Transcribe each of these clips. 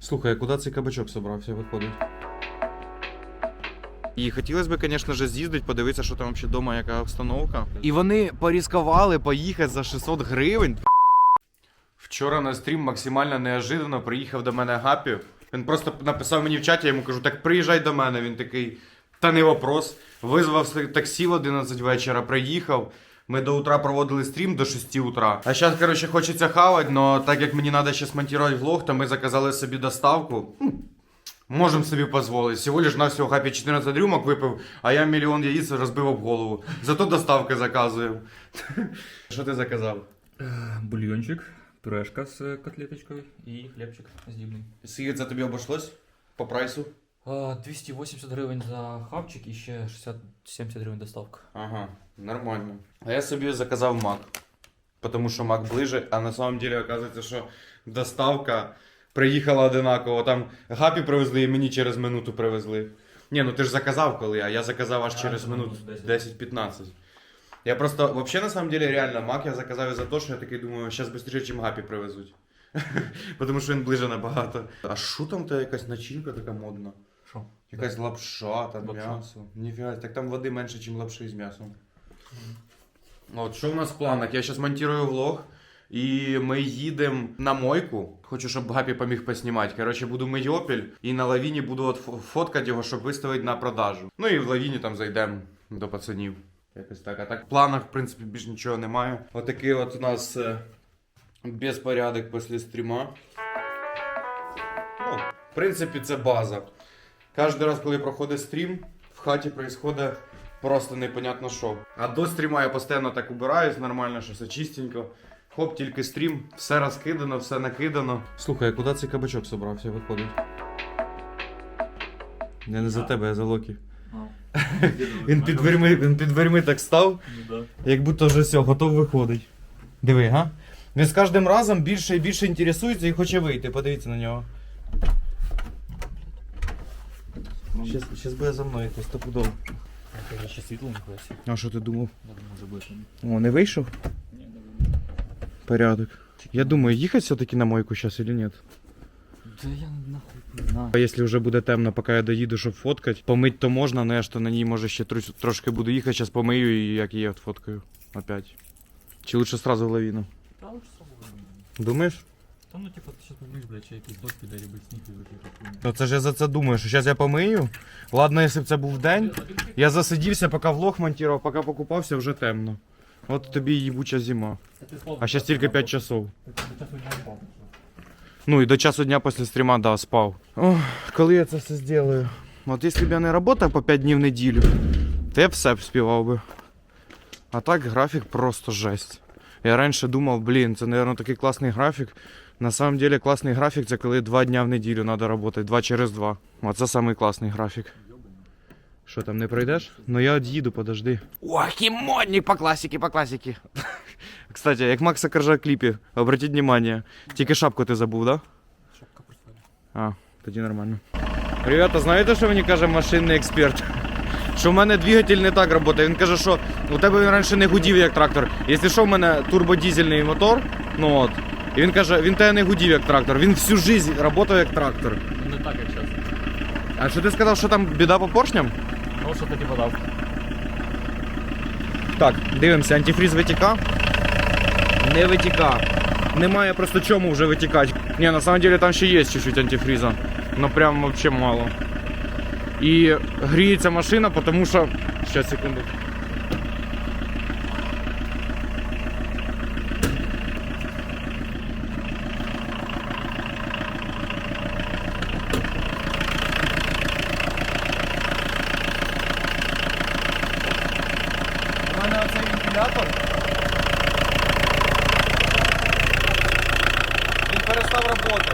Слухай, а куди цей кабачок собрався виходить? І хотілося б, звісно ж, з'їздити, подивитися, що там взагалі вдома, яка обстановка. І вони порізкували поїхати за 600 гривень. Вчора на стрім максимально неожиданно приїхав до мене Гапі. Він просто написав мені в чаті, я йому кажу, так приїжджай до мене. Він такий, та не вопрос. Визвав таксі в 11 вечора, приїхав. Ми до утра проводили стрім до 6 утра. А зараз, коротше, хочеться хавати, але так як мені треба ще смонтувати влог, то ми заказали собі доставку. Можемо собі дозволити. Всього лиш на всього хапі 14 рюмок випив, а я мільйон яїць розбив об голову. Зато доставки заказуємо. Що ти заказав? Бульйончик, пюрешка з котлеточкою і хлібчик здібний. Скільки це тобі обійшлось? По прайсу? А, 280 гривень за хавчик і ще 60-70 гривень доставка. Ага, нормально. А я собі заказав мак. Тому що мак ближе, а на самом деле оказується, що доставка приїхала одинаково. Там гапі привезли і мені через минуту привезли. Ні, ну ти ж заказав коли, а я заказав аж через ну, минут 10. 10-15. Я просто, вообще, на самом деле, реально, мак я заказав за те, що я такий думаю, зараз швидше, чим гапі привезуть. Тому що він ближе набагато. А що там та якась начинка така модна? Що? Якась лапша, там Лапша. м'ясо. Ніфіга, так там води менше, ніж лапши з м'ясом. От, що в нас в планах? Я зараз монтую влог. І ми їдемо на мойку. Хочу, щоб Гапі поміг поснімати. Коротше, буду мить опіль і на лавіні буду от фо- фоткати його, щоб виставити на продажу. Ну і в лавіні там зайдемо до пацанів. Якось так. А так в планах, в принципі, більш нічого немає. Отакий от у нас е, безпорядок після стріма. Ну, в принципі, це база. Кожен раз, коли проходить стрім, в хаті відбувається просто непонятно що. А до стріма я постійно так убираюсь, нормально, що все чистенько. Хоп, тільки стрім, все розкидано, все накидано. Слухай, а куди цей кабачок собрався виходить? Я не за тебе, я за Локі. Він під дверми, він під дверми так став, Ну як будто вже все, готов виходить. Диви, га? Він з кожним разом більше і більше інтересується і хоче вийти. Подивіться на нього. Щас, щас буде за мною якось стопудово. Це ще світло не. А що ти думав? О, не вийшов? Ні, не. Порядок. Я думаю, їхати все-таки на мойку зараз или нет? Да я нахуй не знаю. А якщо вже буде темно, поки я доїду, щоб фоткати, помить то можна, але я ж то на ній може ще трос- трошки буду їхати, зараз помию і як її отфоткаю. Опять. Чи лучше сразу в лавіну? Та лучше собою. Думаєш? Та ну типа ти щас побіж, блядь, чи якийсь дощ піде, або сніг і. Ну це ж я за це думаю, що зараз я помию. Ладно, якщо б це був день. Я засидівся, поки влог монтував, поки покупався, вже темно. От тобі і їбуча зима. А зараз тільки 5 часов. Ну і до часу дня після стріма, да, спав. Ох, коли я це все зроблю? От якщо б я не працював по 5 днів в неділю, то я б все б співав би. А так графік просто жесть. Я раніше думав, блін, це, мабуть, такий класний графік. На самом деле класний графік це коли 2 дня в неділю треба працювати, 2 через 2. Оце самий класний графік. Що там не пройдеш? Ну я од'їду, подожди. О, який модник по класіки, по класіки. Кстати, як Макса Коржа в кліпі, обратіть внимание. Тільки шапку ти забув, да? Шапка присадить. А, тоді нормально. Ребята, знаєте, що мені каже машинний експерт? Що в мене двигатель не так працює. Він каже, що у тебе він раніше не гудів як трактор. Якщо що, в мене турбодізельний мотор, ну от. І він каже, він тебе не гудів як трактор. Він всю життя працював як трактор. Не так, як зараз. А що ти сказав, що там біда по поршням? Ну, що ти подав? Так, дивимося, антифріз витіка. Не витіка. Немає просто чому вже витікати. Ні, на самом деле там ще є чуть-чуть антифріза. Ну прям вообще мало. І гріється машина, тому що. Ще секунду. У мене оцей вентилятор. Він перестав працювати.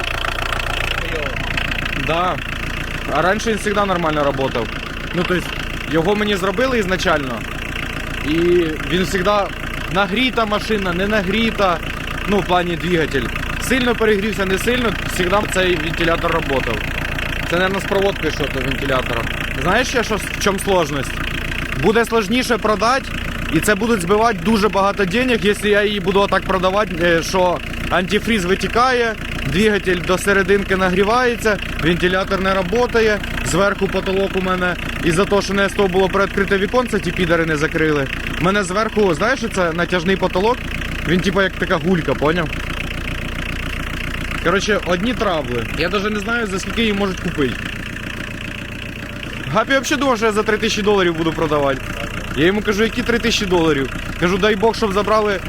Да. Раніше він завжди нормально працював. Ну, тобто, його мені зробили ізначально. І він завжди нагріта машина, не нагріта. Ну, в плані двигатель. Сильно перегрівся, не сильно, завжди цей вентилятор працював. Це, мабуть, з проводкою що то вентилятора. Знаєш ще що, в чому сложність? Буде сложніше продати, і це будуть збивати дуже багато денег, якщо я її буду отак продавати, е, що антифріз витікає, двигатель до серединки нагрівається, вентилятор не працює, зверху потолок у мене із-за того, що не того було приоткрите віконце, ті підари не закрили. У мене зверху, знаєш, це натяжний потолок, він типа як така гулька, поняв? Коротше, одні травли. Я навіть не знаю, за скільки її можуть купити. Гапі взагалі думав, що я за 3000 доларів буду продавати. Я йому кажу, які 3000 доларів. Кажу, дай Бог, щоб забрали.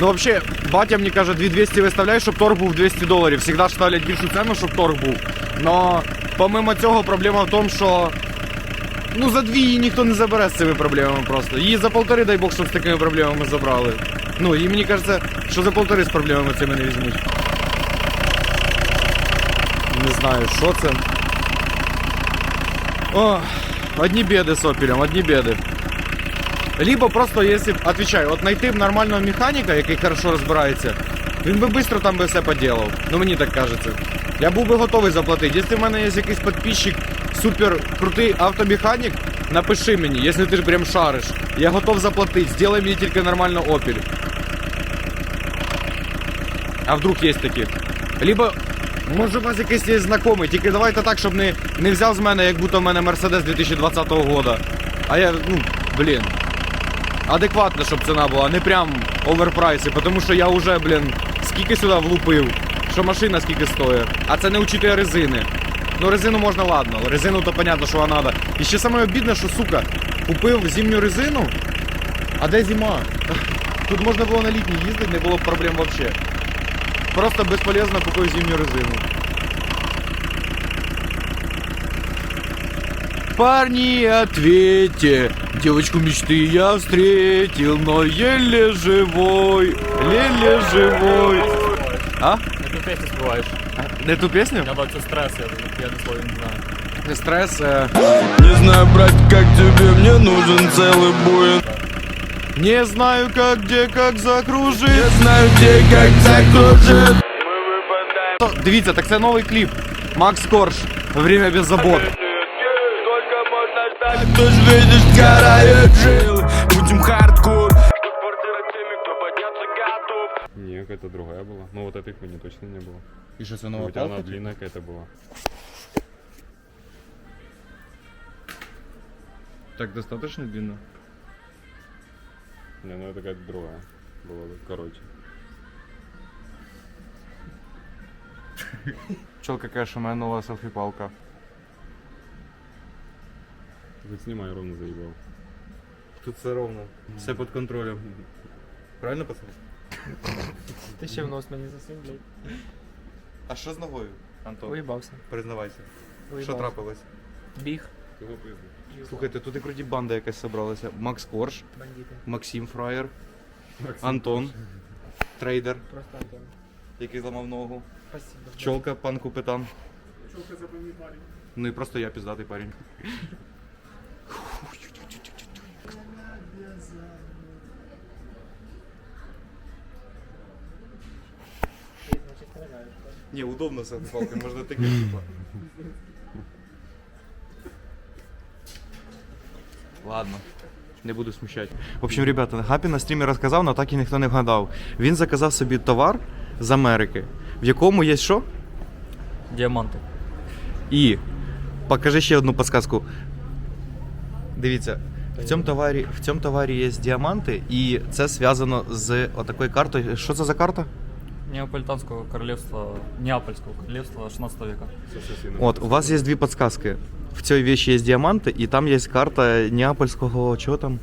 Ну, взагалі, батя мені каже, 2200 виставляй, щоб торг був 200 доларів. Всегда ж ставлять більшу ціну, щоб торг був. Но помимо цього, проблема в тому, що ну за дві її ніхто не забере з цими проблемами просто. Її за полтори, дай Бог, щоб з такими проблемами забрали. Ну, і мені кажеться, що за полтори з проблемами цими не візьмуть. Не знаю, що це. О, одні біди з опілем, одні біди. Либо просто, если, отвечаю, от знайти б нормального механіка, який хорошо розбирається, він би швидко там би все поділав. Ну мені так кажеться. Я був би готовий заплатити. Якщо в мене є якийсь підписчик, супер крутий автомеханік, напиши мені, якщо ти ж прям шариш. Я готов заплатити, зробай мені тільки нормально опіль. А вдруг є такі? Либо, може у вас якийсь є знайомий, тільки давайте так, щоб не, не взяв з мене, як будто в мене Мерседес 2020 года. А я, ну, блін. Адекватно, щоб ціна була, не прям оверпрайси, тому що я вже, блін, скільки сюди влупив, що машина скільки стоїть. А це не учитує резини. Ну резину можна ладно, резину то понятно, що вона треба. І ще саме обідне, що, сука, купив зимню резину, а де зима? Тут можна було на літній їздити, не було б проблем взагалі. Просто безполезно купив зимню резину. Парни, ответьте, девочку мечты я встретил, но еле живой, еле живой. А? Яку пісню співаєш? Не ту песню? Я бачу стрес, я, я не слово не знаю. Стресс. э, Не знаю, брать, как тебе, мне нужен целый буин Не знаю, как, где, как закружить. Не знаю, где, как закружит То- Дивіться, так це новий кліп. Макс Корж. Время без забот. Сколько можно ждать, кто ж видишь, сгорает жилы Будем хардкор Что квартира теми, кто подняться готов Не, какая-то другая была. Ну вот этой хуйни точно не было. І що це У тебя она длинная какая-то была. Так достаточно длинно. Не, ну это какая-то другая. Была короче. Пчелка каже, що в мене хоть снимай, ровно заебал. Тут все ровно. Все під контролем. Правильно, пацан? Ти ще в нос мені засунь, блядь. А що з ногою, Антон? Уїбався. Признавайся. Що Уїбався. трапилось? Біг. Кого пизды? Слухайте, тут і круті банда якась собралася. Макс Корж, Бандити. Максим Фраєр, Антон, трейдер, Просто Антон. який зламав ногу. Спасибо. Пчолка, пан капітан. Ну і просто я піздатий парень. Не, удобно с этой палкой, можно тыкать типа. Ладно. Не буду смущати. В общем, ребята, Гапі на стрімі розказав, але так і ніхто не вгадав. Він заказав собі товар з Америки, в якому є що? Діаманти. І покажи ще одну підсказку. Дивіться, в цьому товарі, в цьому товарі є діаманти, і це зв'язано з отакою картою. Що це за карта? Неаполитанского королевства, Неапольского королевства 16 века. От, у вас є дві підсказки. В цій вещі є діаманти, і там є карта Неапольського. Чого там?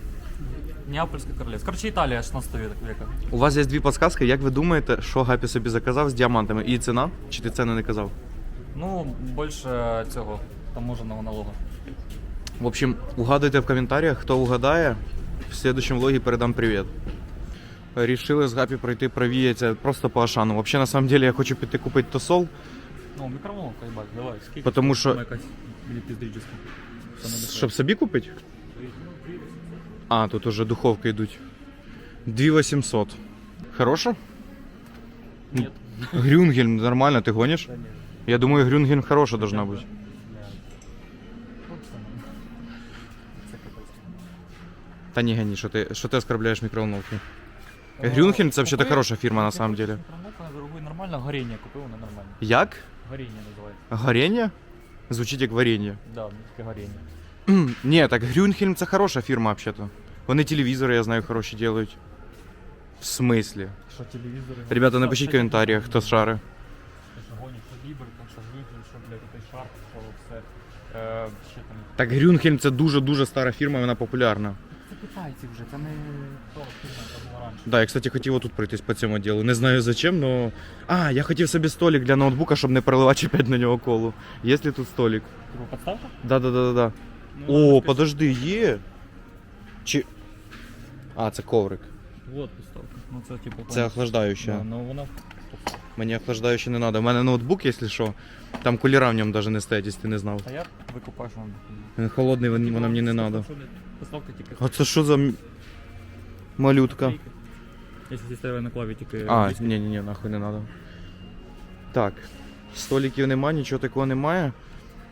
Неапольское королевство. Короче, Италия 16 века. У вас є дві підсказки. Як ви думаєте, що Гапі собі заказав з діамантами? І ціна? Чи ти ціни не казав? Ну, більше цього таможенного налогу. В общем, угадуйте в коментарях, хто угадає. В следующем влогі передам привіт. Рішили з Гапі пройти провіяться просто по Ашану. Вообще, на самом деле, я хочу піти купити тосол. Ну, микроволновка, їбать, давай, скільки? Потому що- Там якась, Щоб собі купити? А, тут уже духовки йдуть. 2800. Хороша? Ні. Грюнгельм, нормально, ти гониш? Та ні. Я думаю, Грюнгельм хороша должна бути. Та ні, Гені, що ти, що ти оскорбляєш мікроволновки? Грюнгельм це взагалі хороша фірма на самом деле. Микроволновка недорогу і Нормально, горіння купив, воно нормально. Як? Горіння називається. Горіння? Звучить як варення. Да, таке горіння. Ні, так Грюнхельм це хороша фірма, взагалі. Вони телевізори, я знаю, хороші делають. В смислі? Що телевізори? Ребята, напишіть в коментарях, хто шари. Що гонять, що Лібер, там, що Гвинтель, що, блядь, той шарп, що все. Е, ще там. Так Грюнхельм це дуже-дуже стара фірма, вона популярна. Це китайці вже, це не то фірма, яка була раніше. Да, я, кстати, хотів отут пройтись по цьому ділу. Не знаю зачем, но. А, я хотів собі столик для ноутбука, щоб не переливати опять на нього колу. Є ли тут столик? Типу, подставка? Да, да, да, да, да. Ну, О, подожди, є. Чи. А, це коврик. Вот подставка. Ну це типу. Це повністю. охлаждаюче. Да, ну вона. Мені охлаждаюче не треба. У мене ноутбук, якщо що. Там кулера в ньому навіть не стоять, якщо ти не знав. А як викупаєш вам? Він холодний, він- вона мені не треба. Поставка тільки. А це що за м- малютка? Якщо зі ставили на клаві тільки. А, ні, ні, ні, нахуй не треба. Так. Столиків нема, нічого такого немає.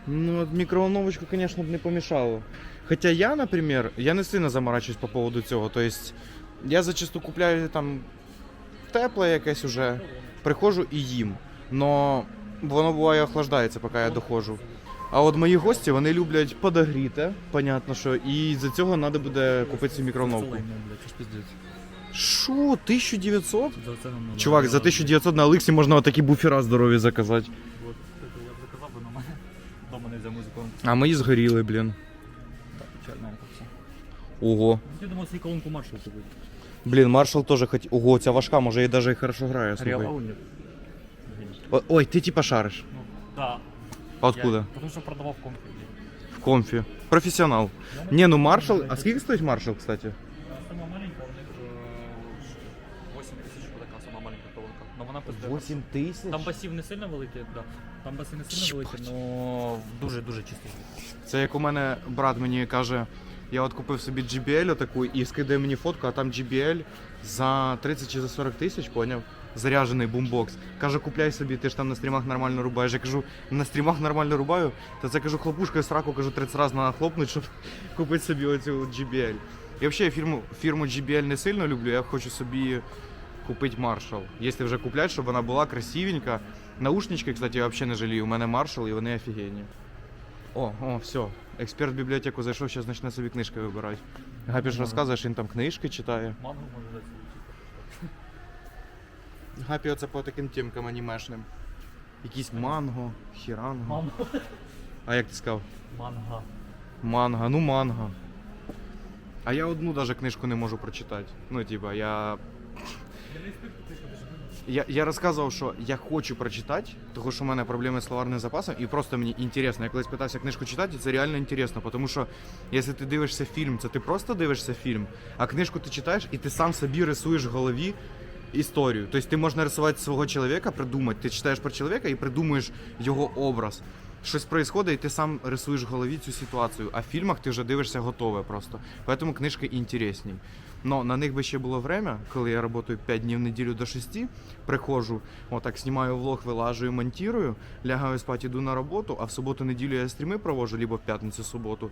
Ну, от мікроволновочку, звісно, б не помішало. Хоча я, наприклад, я не сильно заморачуюсь по поводу цього. Тобто, я зачасту купляю там тепле якесь уже, приходжу і їм. Но воно буває охлаждається, поки я доходжу. А от мої гості вони люблять подогріте, понятно, що, і за цього треба буде купити цю пиздець. Що, 1900? За Чувак, за 1900 на Олексі можна отакі буфера здорові заказати. Я б заказав би на мене. Дома не за музику. А мої згоріли, блін. Так, все. Ого. Я думав, свій колонку маршал купити. Блін, маршал теж хотів. Ого, ця важка, може їй навіть і хорошо грає, слухай. О- Ой, ти типа шариш. Ну, да. А Откуда? Я, потому що продавав в компі. В комфі. Професіонал. Не, ну маршал. А скільки стоїть маршал, кстати? Сама маленька, у них е, 8 тисяч така сама маленька колонка. Но вона пиздец. тисяч? Там басів не сильно великий, да. Там баси не сильно великі, але дуже-дуже чистий. Це як у мене брат мені каже, я от купив собі JBL таку і скидає мені фотку, а там JBL за 30 чи за 40 тисяч, поняв? Заряджений бумбокс. Каже, купляй собі, ти ж там на стрімах нормально рубаєш. Я кажу, на стрімах нормально рубаю, то це кажу, хлопушкою сраку, кажу, 30 разів треба хлопнути, щоб купити собі оцю JBL. І взагалі фірму, фірму JBL не сильно люблю, я хочу собі купити Marshall. Якщо вже купляти, щоб вона була красивенька. Наушнички, кстати, я взагалі не жалію. У мене Marshall і вони офігенні. О, о, все. Експерт в бібліотеку зайшов, зараз почне собі книжки вибирати. Гапіш розказує, що він там книжки читає. Мангу може дати. Гапі оце по таким темкам анімешним. Якийсь манго, хіранго. Манго. А як ти сказав? Манга. Манга, ну манга. А я одну даже книжку не можу прочитати. Ну, типа, я. Я, я розказував, що я хочу прочитати, тому що в мене проблеми з словарним запасом, і просто мені інтересно. Я колись питався книжку читати, і це реально інтересно, тому що якщо ти дивишся фільм, це ти просто дивишся фільм, а книжку ти читаєш і ти сам собі рисуєш в голові історію. Тобто ти можеш нарисувати свого чоловіка, придумати. Ти читаєш про чоловіка і придумуєш його образ. Щось відбувається, і ти сам рисуєш в голові цю ситуацію. А в фільмах ти вже дивишся готове просто. Поэтому книжки інтересні. Но на них би ще було время, коли я працюю 5 днів в неділю до 6, приходжу, отак знімаю влог, вилажую, монтую, лягаю спати, йду на роботу, а в суботу-неділю я стріми провожу, либо в п'ятницю суботу.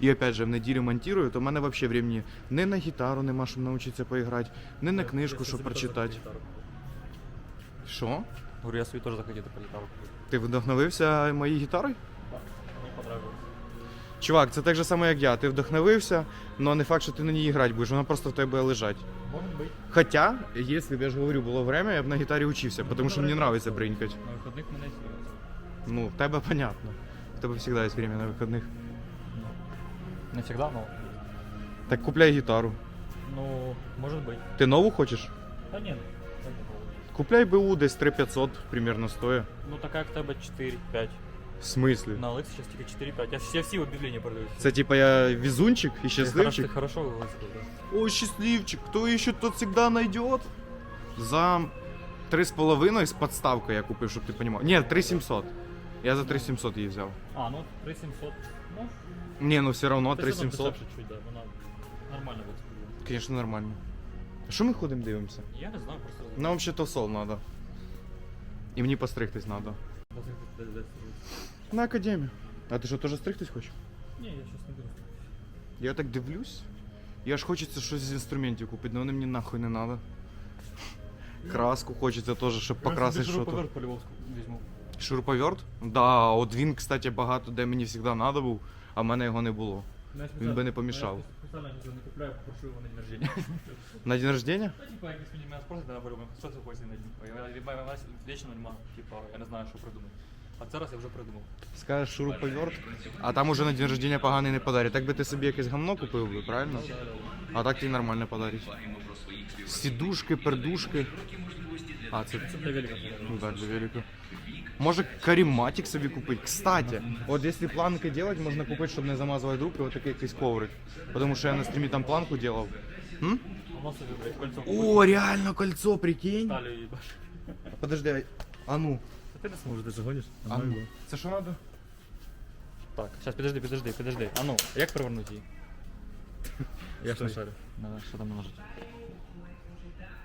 І опять же в неділю монтую, то в мене взагалі времени не на гітару нема, щоб навчитися поіграти, не на книжку, щоб прочитати. Що? Говорю, я собі теж захотів по гітару. Ти вдохновився моєю гітарою? Чувак, це так же само, як я. Ти вдохновився, але не факт, що ти на ній грати будеш, вона просто в тебе лежать. Хотя, если бы я же говорю, було время, я б на гітарі учився, тому що мені подобається бринькать. На вихідних мене. Ну, в тебе понятно. В тебе завжди є время на вихідних. Не завжди, но. Так купляй гітару. Ну, може бути. Ти нову хочеш? Та ні. було. Купляй БУ десь 3500 примерно стоїть. Ну така як в тебе 4-5. В смислі? На Олекс зараз тільки 4-5. Я, я всі об'явлення продаю. Це типа я везунчик і Ти щасливчик? хорошо вилазив, да? Ой, счастливчик, кто еще тот всегда найдет. За 3,5 з подставкою я купив, щоб ти розумів. Ні, 3700. Я за 3700 її взяв. А, ну 3700. Ну, Ні, ну все равно це все одно 3700. дешевше чуть, да. Вона нормально буде. Звісно, нормально. А що ми ходимо дивимося? Я не знаю, просто... Нам взагалі то сол надо. І мені постригтись надо. На академію. А ти що, теж стригтись хочеш? Ні, я щас не буду. Я так дивлюсь. Я ж хочеться щось з інструментів купити, але вони мені нахуй не надо. Краску хочеться теж, щоб покрасити що то. по Львовську візьму. Шуруповерт? Да, от він, кстати, багато де мені завжди треба був, а в мене його не було. Він би не помішав. Я спеціально його не купляю, попрошу його на день рождения. На день рождення? Ну, типа, якось мені мене спросять, я говорю, що це хочеш на день? Я я- я- я вічно нема, типа, я не знаю, що придумати. А зараз я вже придумав. Скажеш шуруповерт, а там уже на день рождення поганий не подарять. Так би ти собі якесь гамно купив би, правильно? А так тобі нормально подарять. Сідушки, пердушки. А, це Це для велика. Ну да, для велика. Може каріматик собі купити. Кстати, от якщо планки делать, можна купити, щоб не замазувати руки, от такий якийсь коврик. Тому що я на стрімі там планку делав. М? О, реально кольцо, прикинь. Подожди, а ну. Та ти не ти загониш? А ну. Це що надо? Так, сейчас, подожди, подожди, подожди. А ну, як провернути її? Я ж не шарю. Давай, що там наложить?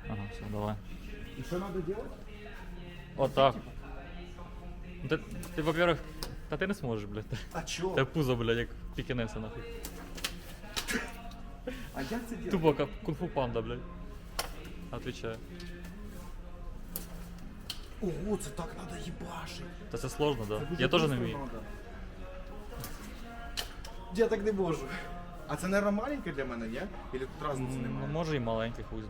Ага, все, давай. І що надо делать? Вот так. Ну, Ти, ти, во-первых, та ти не зможеш, блядь. А чо? Те пузо, блядь, як пікінеса нахуй. А як це делать? Тупо як кунг-фу панда, блядь. Отвечаю. Ого, це так надо їбашить. Та це сложно, да. Я теж не вмію. Я так не можу. А це, наверное, маленьке для мене, ні? Или тут разниці Ну, немає? може і маленький хуй.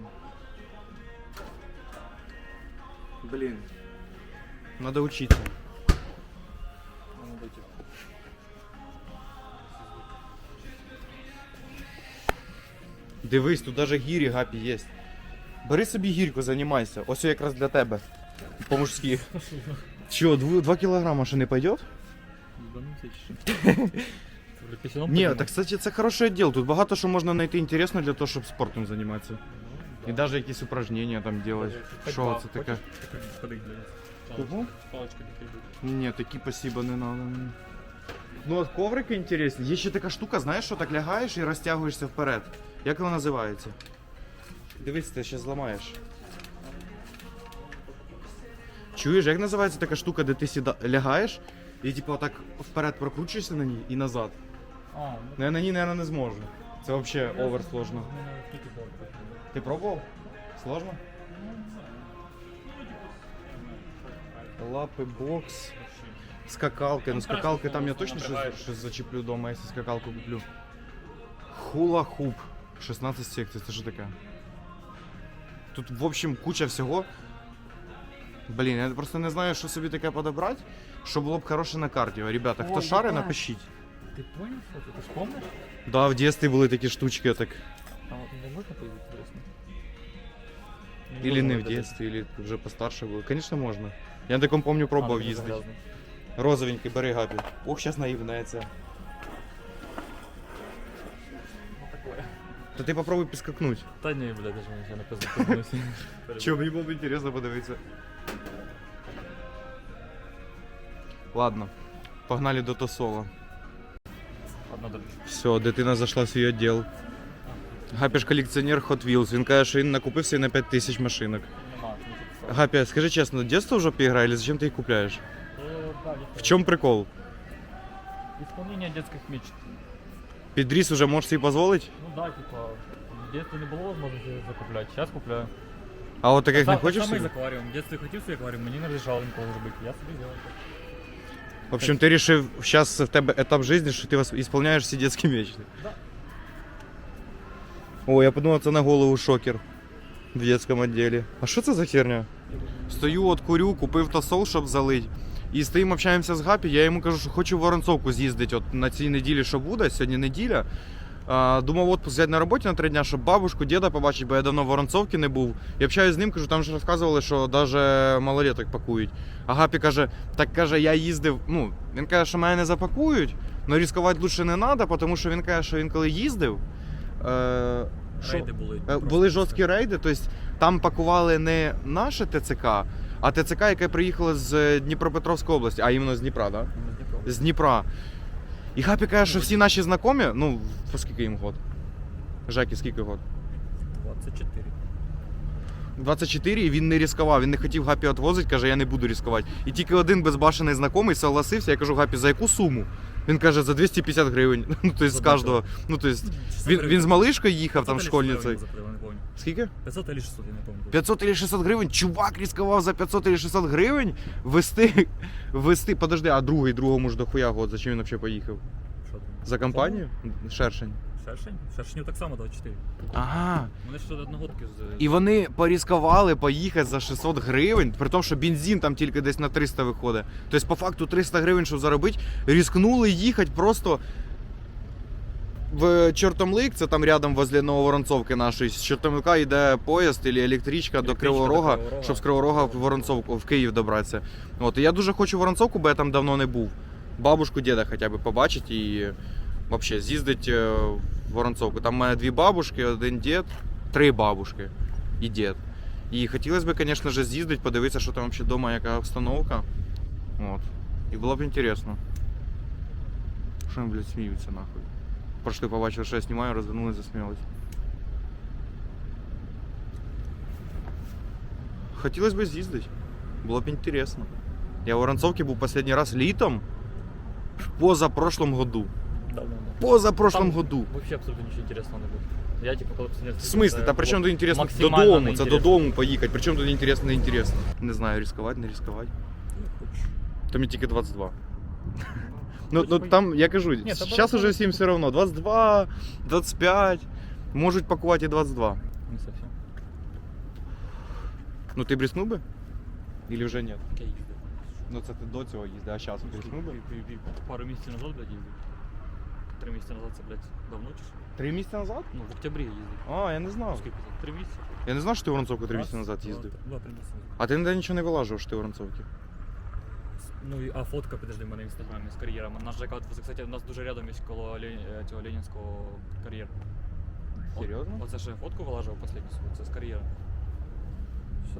Блін. Надо учиться. Дивись, тут даже гірі гапі є. Бери собі гірку, займайся. Ось якраз для тебе. По-мужськи. Чо, 2 кілограма ще не пойдет? Ні, так кстати, це хороший відділ. Тут багато що можна знайти інтересно для того, щоб спортом займатися. І навіть якісь упражнення там робити. Що це таке? Кого? Палочка. Ні, такі спасибо не надо. Ну от коврики інтересні. Є ще така штука, знаєш, що так лягаєш і розтягуєшся вперед. Як вона називається? Дивись, ти ще зламаєш. Чуєш, як називається така штука, де ти сіда... лягаєш і типу отак вперед прокручуєшся на ній і назад. А, ну, Ну я на ній, наверное, не зможу. Це взагалі овер сложно. Ти пробував? Сложно? Лапи, бокс. Скакалки. Ну скакалки там я точно щось, щось зачеплю вдома, якщо скакалку куплю. Хула-хуп. 16 секцій, це що таке? Тут, в общем, куча всього. Блін, я просто не знаю, що собі таке подобрати, що було б хороше на кардіо. Ребята, хто Ой, шари, ебать. напишіть. Ти понял, що це? Ти ж помниш? Да, в дитинстві були такі штучки, так. А от не можна поїздити, інтересно? Или не в детстве, или вже постарше було. Конечно, можна. Я на такому помню пробував їздити. Розовенький, бери гапі. Ох, зараз наївнеться. Ну. Та ти попробуй підскакнуть. Та ні, блядь, даже я не познайомився. Чого, мені було б інтересно подивитися. Ладно, погнали до Тосола. Одна дорожка. Все, дитина зайшла в свій відділ. Гапі ж колекціонер Hot Wheels. Він каже, що він накупився на 5 тисяч машинок. Нема, не тільки Гапі, скажи чесно, дитинство в жопі грає, или зачем ти їх купляєш? Е, да, є В чому прикол? Исполнение детских мечт. Підріс уже можеш собі дозволити? Ну да, типа, в детстве не было возможности закуплять, сейчас купляю. А от таких не Так хочеш? само і собі? з акваріумом. В детстве хотів свій акваріум, мені не разрешали ніколи зробити. Я собі зробив. В общем, ти решив, сейчас в тебе етап жизни, що ти исполняешь всі детські мечты. Да. О, я подумав, це на голову шокер в детському відділі. А що це за херня? Стою от курю, купив тосол, щоб залить. І стоїмо, общаємося з Гапі, я йому кажу, що хочу в Воронцовку з'їздити от на цій неділі, що буде, сьогодні неділя. Думав отпуск взяти на роботі на три дня, щоб бабушку, діда побачити, бо я давно в Воронцовці не був. І общаюсь з ним, кажу, там ж розказували, що навіть малолеток пакують. А Гапі каже, так каже, я їздив. Ну, він каже, що мене не запакують, але ризикувати лучше не треба, тому що він каже, що він коли їздив. Е, що- Рейди були. Е, Були жорсткі рейди, тобто там пакували не наше ТЦК, а ТЦК, яке приїхало з Дніпропетровської області, а іменно з Дніпра, так? Ну. Да? З Дніпра. І Хапі каже, що всі наші знайомі, ну, по скільки їм год? Жакі, скільки год? 24. 24, і він не ризикував, він не хотів Гапі відвозити, каже, я не буду ризикувати. І тільки один безбашений знайомий согласився, я кажу, Гапі, за яку суму? Він каже, за 250 гривень. Ну, то есть з кожного. Ну, то есть, він, він з малишкою їхав там школьницею. Скільки? 500 или 600, я не помню. 500 или 600 гривень? Чувак ризикував за 500 или 600 гривень вести, вести, подожди, а другий, другому ж дохуя год, зачем він взагалі поїхав? Що там? За компанію? Шершень. Шершень? Шершеню так само 24. Ага. Вони ж одногодки з... І вони порізкували поїхати за 600 гривень, при тому, що бензин там тільки десь на 300 виходить. Тобто, по факту 300 гривень, щоб заробити, різкнули їхати просто в Чортомлик, це там рядом возле Нововоронцовки нашої. З Чортомлика йде поїзд або електричка до Електричка Кривого до Рога, щоб з Кривого Рога в Воронцовку, в Київ добратися. От, і я дуже хочу Воронцовку, бо я там давно не був. Бабушку, діда хоча б побачити і взагалі з'їздити е, Воронцовку. Там в мене дві бабушки, один дід, три бабушки і дід. І хотілося б, звісно ж, з'їздити, подивитися, що там взагалі вдома, яка обстановка. От. І було б інтересно. Що вони, блядь, сміються нахуй. Прошли, побачили, що я знімаю, розвернулись, засміялись. Хотілося б з'їздити. Було б інтересно. Я в Воронцовці був останній раз літом в позапрошлом году. Давно, Позапрошлом Там году. Вообще абсолютно нічого інтересного не буде. Я типу, коли посидів... В смислі? Та при чому тут інтересно максимально додому? Це неінтересно. додому поїхати. При чому тут інтересно, не інтересно? Не знаю, ризикувати, не ризикувати. Там мені тільки 22. Ну, Хоч ну поїдь. там, я кажу, та зараз було уже всім все одно. 22, 25, можуть пакувати і 22. Не совсем. Ну ти бріснув би? Или вже ні? Як я їздив. Ну це ти до цього їздив, а зараз бріснув би? Пі- пі- пі- Пару місяців назад, блядь, їздив. Три місяці назад це, блядь, давно чи що? Три місяці назад? Ну, в октябрі я їздив. А, я не знав. Скільки це? Три місяці? Я не знав, що ти в Воронцовку три Раз, місяці назад два, їздив. Два, три місяці. назад. А ти ніде нічого не вилажував, що ти в Воронцовці? Ну, і- а фотка, подожди, в мене в інстаграмі з кар'єром. Наш ЖК, от, кстати, у нас дуже рядом є коло Ле- е, цього Ленінського кар'єру. От- Серйозно? Оце ще фотку вилажував останню свою, це з кар'єра.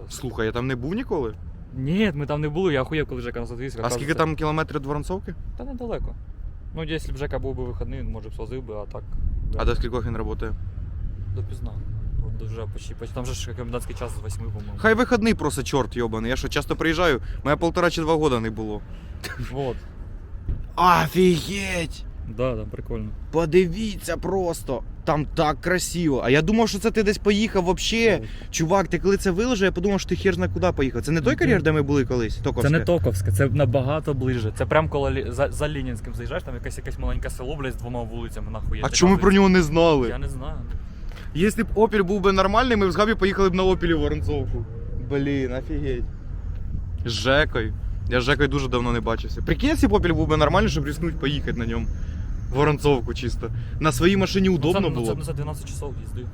Слухай, я там не був ніколи. Ні, ми там не були, я охуєв, коли Жека нас відвіз. А скільки там кілометрів до Воронцовки? Та недалеко. Ну, якщо б Жека був би вихідний, він, може б свозив би, а так. А до скількох він працює? До пізна. От Вже почти, почти. Там же ж комендантський час з 8, по-моєму. Хай вихідний просто чорт йобаний. Я що часто приїжджаю, мене полтора чи два года не було. Вот. Офігеть! Да, там прикольно. Подивіться просто. Там так красиво. А я думав, що це ти десь поїхав вообще. Чувак, ти коли це виложив, я подумав, що ти хер зна куди поїхав. Це не той Ну, кар'єр, де ми були колись? Це не Токовське, це набагато ближче. Це прям коло Лі- за, за Ленінським заїжджаєш, там якесь якесь маленьке село, блядь, з двома вулицями, нахуй. А чому ми про нього не знали? Я не знаю. Якщо б Опіль був би нормальний, ми б з Габі поїхали б на Опілі в Воронцовку. Блін, офігеть. З Жекою. Я з Жекою дуже давно не бачився. Прикинь, якщо б Опіль був би нормальний, щоб рискнуть поїхати на ньому. Воронцовку чисто. На своїй машині удобно ну, це, було. Ну, це, за 12 часов їздив.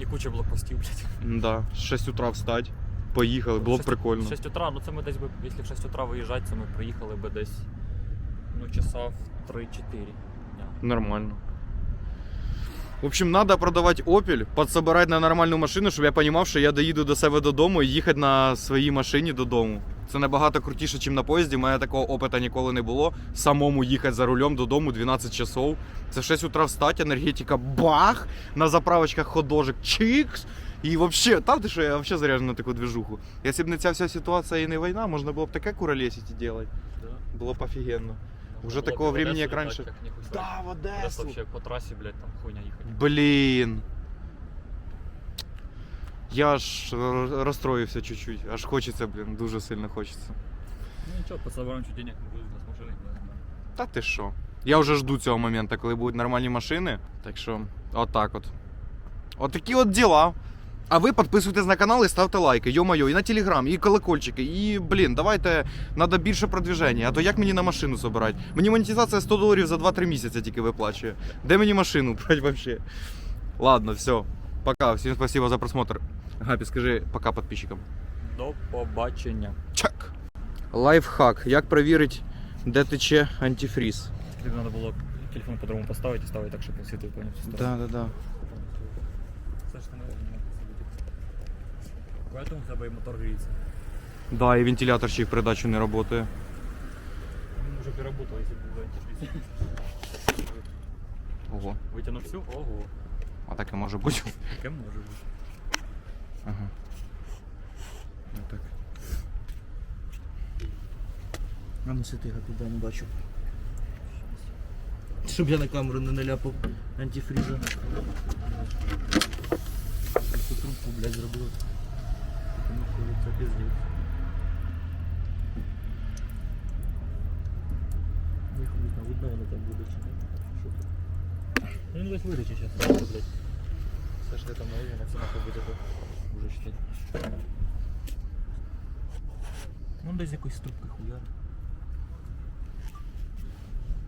І куча блокпостів, блядь. Да, з 6 утра встать. Поїхали, було б прикольно. 6 утра, ну це ми десь би, якщо в 6 утра виїжджати, то ми приїхали би десь, ну, часа в 3-4 дня. Нормально. В общем, надо продавати Opel, подсобирати на нормальну машину, щоб я розумів, що я доїду до себе додому і їхати на своїй машині додому. Це набагато крутіше, ніж на поїзді. У мене такого опиту ніколи не було. Самому їхати за рулем додому 12 часов. Це в 6 утра встати, енергетика бах! На заправочках ходожик чикс. І взагалі, там ти що я взагалі заряджений на таку движуху. Якщо б не ця вся ситуація і не війна, можна було б таке куролесить і робити. Було б офігенно. Уже такого времени, раніше. Як. Да, в Одеса Одесу. вообще по трасі, блядь, там хуйня їхати. Блін. Я аж розстроївся чуть-чуть. Аж хочеться, блін, дуже сильно хочеться. Ну нічого, подсобираем чуть денег, не буде у нас машини. Та ти що? Я вже жду цього моменту, коли будуть нормальні машини. Так що, отак от. От такі от діла. А ви підписуйтесь на канал і ставте лайки, йо-моє, і на телеграм, і колокольчики. І, блін, давайте, треба більше продвіження. А то як мені на машину збирати? Мені монетизація 100 доларів за 2-3 місяці тільки виплачує. Де мені машину брати вообще? Ладно, все. Пока. Всім спасибо за просмотр. Гапі, скажи пока підписчикам. До побачення. Чак. Лайфхак. Як перевірити, де тече антифріз? Тобі треба було телефон по-другому поставити і ставити так, щоб він світив всю сторону. Да, да, да. Це ж не можна Поэтому у тебе і мотор гріється. Да, і вентилятор ще й в придачу не працює. Він вже переработав, якщо був антифриз. Ого. Витягнув всю? Ого. А так і може бути. Таке може бути. Ага. Отак. А ну сиди, я туди не бачу. щоб я на камеру не наляпав антифріза. Цю трубку, блядь, зробив. Тому що це пиздець. Ніхуя, видно воно там буде чи ні? Ну, він весь виріче зараз, блядь. Все ж ти там на уровне, це нахуй будет то уже чти. Ну, десь якоїсь трубки хуяр.